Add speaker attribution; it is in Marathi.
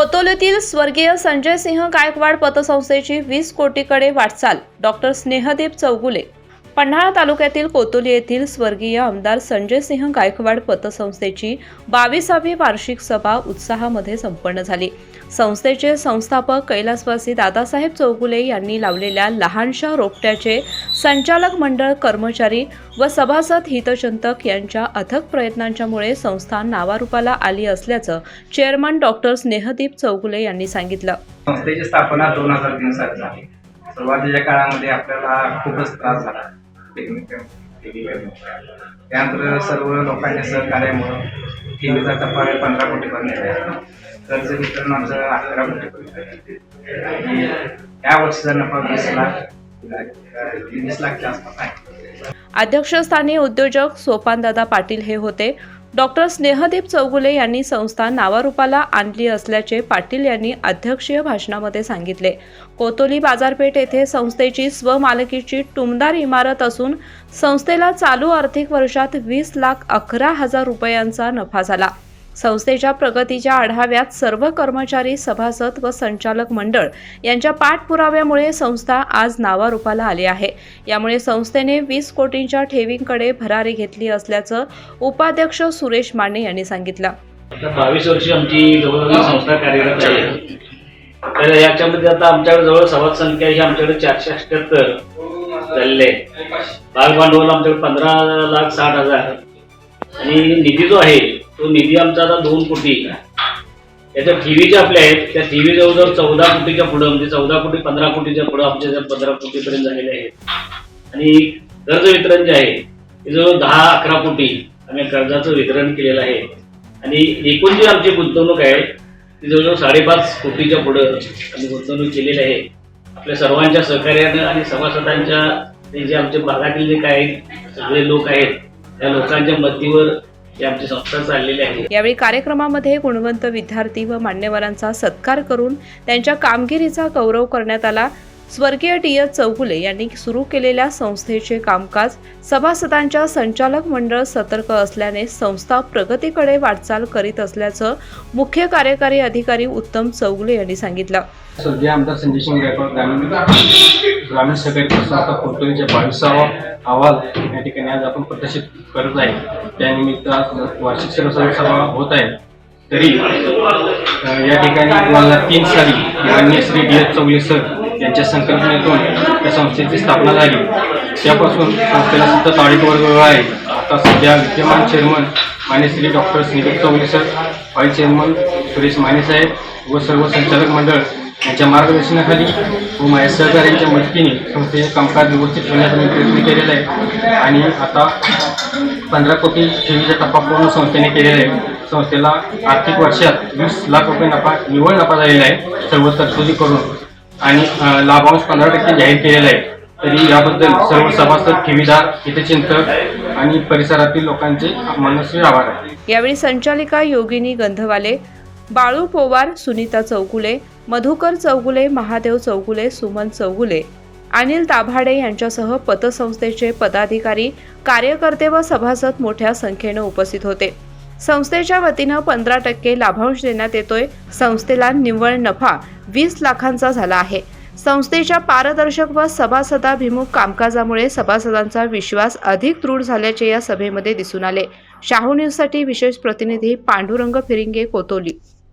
Speaker 1: कोतोलीतील स्वर्गीय संजय सिंह गायकवाड पतसंस्थेची वीस कोटीकडे वाटचाल. डॉक्टर स्नेहदीप चौगुले पन्हाळा तालुक्यातील कोतोली येथील स्वर्गीय आमदार संजय सिंह गायकवाड पतसंस्थेची बावीसावी वार्षिक सभा उत्साहामध्ये संपन्न झाली. संस्थेचे संस्थापक कैलासवासी दादासाहेब चौगुले यांनी लावलेल्या लहानशा रोपट्याचे संचालक मंडळ कर्मचारी व सभासद हितचिंतक यांच्या अथक प्रयत्नांच्यामुळे संस्था नावारूपाला आली असल्याचं चेअरमन डॉक्टर स्नेहदीप चौगुले यांनी सांगितलं.
Speaker 2: संस्थेची स्थापना दोन हजार तीन साली झाली. सुरुवातीच्या काळामध्ये आपल्याला खूपच त्रास झाला. त्यानंतर सर्व लोकांच्या सहकार्यामुळं टीव्हीचा टप्पा पंधरा कोटीपर्यंत गेला कर्ज वितरण आमचं अकरा कोटीपर्यंत आणि या वर्षीचा नफा वीस लाख वीस लाखच्या आसपास आहे.
Speaker 1: अध्यक्षस्थानी उद्योजक सोपानदादा पाटील हे होते. डॉक्टर स्नेहदीप चौगुले यांनी संस्था नावारूपाला आणली असल्याचे पाटील यांनी अध्यक्षीय भाषणामध्ये सांगितले. कोतोली बाजारपेठ येथे संस्थेची स्वमालकीची टुमदार इमारत असून संस्थेला चालू आर्थिक वर्षात वीस लाख अकरा हजार रुपयांचा नफा झाला. संस्थेच्या प्रगतीच्या आढाव्यात सर्व कर्मचारी सभासद व संचालक मंडळ यांच्या पाठपुराव्यामुळे संस्था आज नावारूपाला आली आहे. यामुळे संस्थेने वीस कोटींच्या ठेवींकडे भरारी घेतली असल्याचं उपाध्यक्ष सुरेश माने यांनी सांगितलं.
Speaker 3: बावीस वर्षी आमची जवळजवळ संस्था कार्यरत आहे. तर याच्यामध्ये आता आमच्याकडे जवळ सभाग संख्या ही आमच्याकडे चारशे अठ्याहत्तर झालेले आहे. भाग भांडवल आमच्याकडे पंधरा लाख साठ हजार. आणि निधी जो आहे तो निधी आमचा आता दोन कोटी त्याच्या ठेवी ज्या आपल्या आहेत त्या ठेवी जवळजवळ चौदा कोटीच्या पुढं म्हणजे चौदा कोटी पंधरा कोटीच्या पुढं आमच्या ज्या पंधरा कोटीपर्यंत झालेले आहेत. आणि कर्ज वितरण जे आहे ते जवळ दहा अकरा कोटी आम्ही कर्जाचं वितरण केलेलं आहे. आणि एकूण जी आमची गुंतवणूक आहे ती जवळजवळ साडेपाच कोटीच्या पुढं आम्ही गुंतवणूक केलेली आहे. आपल्या सर्वांच्या सहकार्यानं आणि सभासदांच्या जे आमच्या भागातील जे काही सगळे लोक आहेत या लोकांच्या मतीवर आमची संस्था चाललेली आहे.
Speaker 1: यावेळी कार्यक्रमामध्ये गुणवंत विद्यार्थी व मान्यवरांचा सत्कार करून त्यांच्या कामगिरीचा गौरव करण्यात आला. स्वर्गीय टी एस चौगुले यांनी सुरू केलेल्या संस्थेचे कामकाज सभासदांच्या संचालक मंडळ सतर्क असल्याने संस्था प्रगतीकडे वाटचाल करीत असल्याचं मुख्य कार्यकारी अधिकारी उत्तम चौगुले यांनी सांगितलं.
Speaker 4: स्वर्गीय आमदार संजय सिंग गायकवाड ग्रामीण ग्रामीण सहकारी संस्था कोतोलीच्या बावीसावा अहवाल या ठिकाणी आज आपण प्रदर्शित करत आहे. त्यानिमित्त आज वार्षिक सर्वसाधारण सभा होत आहे. तरी या ठिकाणी दोन हजार तीन साली मान्य Shri D S Chougale sir यांच्या संकल्पनेतून त्या संस्थेची स्थापना झाली. त्यापासून संस्थेला सतत ऑडिट वर्ग आहे. आता सध्या विद्यमान chairman Mane Shri doctor Snehit Chaudhari sir vice chairman Suresh Mane साहेब व सर्व संचालक मंडळ यांच्या मार्गदर्शनाखाली व माझ्या सहकार्यांच्या मदतीने संस्थेचे कामकाज व्यवस्थित करण्याचा मी प्रयत्न केलेला आहे. आणि आता पंधरा कोटी ठेवीचा टप्पा पूर्ण संस्थेने केलेला आहे. संस्थेला आर्थिक वर्षात वीस लाख रुपये नफा निव्वळ नफा झालेला आहे. सर्व तरतुदी करून आणि लाभांश पंधरा टक्के जाहीर केलेला आहे. तरी याबद्दल सर्व सभासद ठेवीदार हितचिंतक आणि परिसरातील लोकांचे मनस्वी आभार आहे.
Speaker 1: यावेळी संचालिका योगिनी गंधवाले बाळू पोवार सुनीता चौगुले मधुकर चौगुले महादेव चौगुले सुमन चौगुले अनिल ताभाडे यांच्यासह पतसंस्थेचे पदाधिकारी कार्यकर्ते व सभासद मोठ्या संख्येनं उपस्थित होते. संस्थेच्या वतीनं पंधरा टक्के लाभांश देण्यात येतोय. संस्थेला निव्वळ नफा वीस लाखांचा झाला आहे. संस्थेच्या पारदर्शक व सभासदाभिमुख कामकाजामुळे सभासदांचा विश्वास अधिक दृढ झाल्याचे या सभेमध्ये दिसून आले. शाहू न्यूजसाठी विशेष प्रतिनिधी पांडुरंग फिरिंगे कोतोली.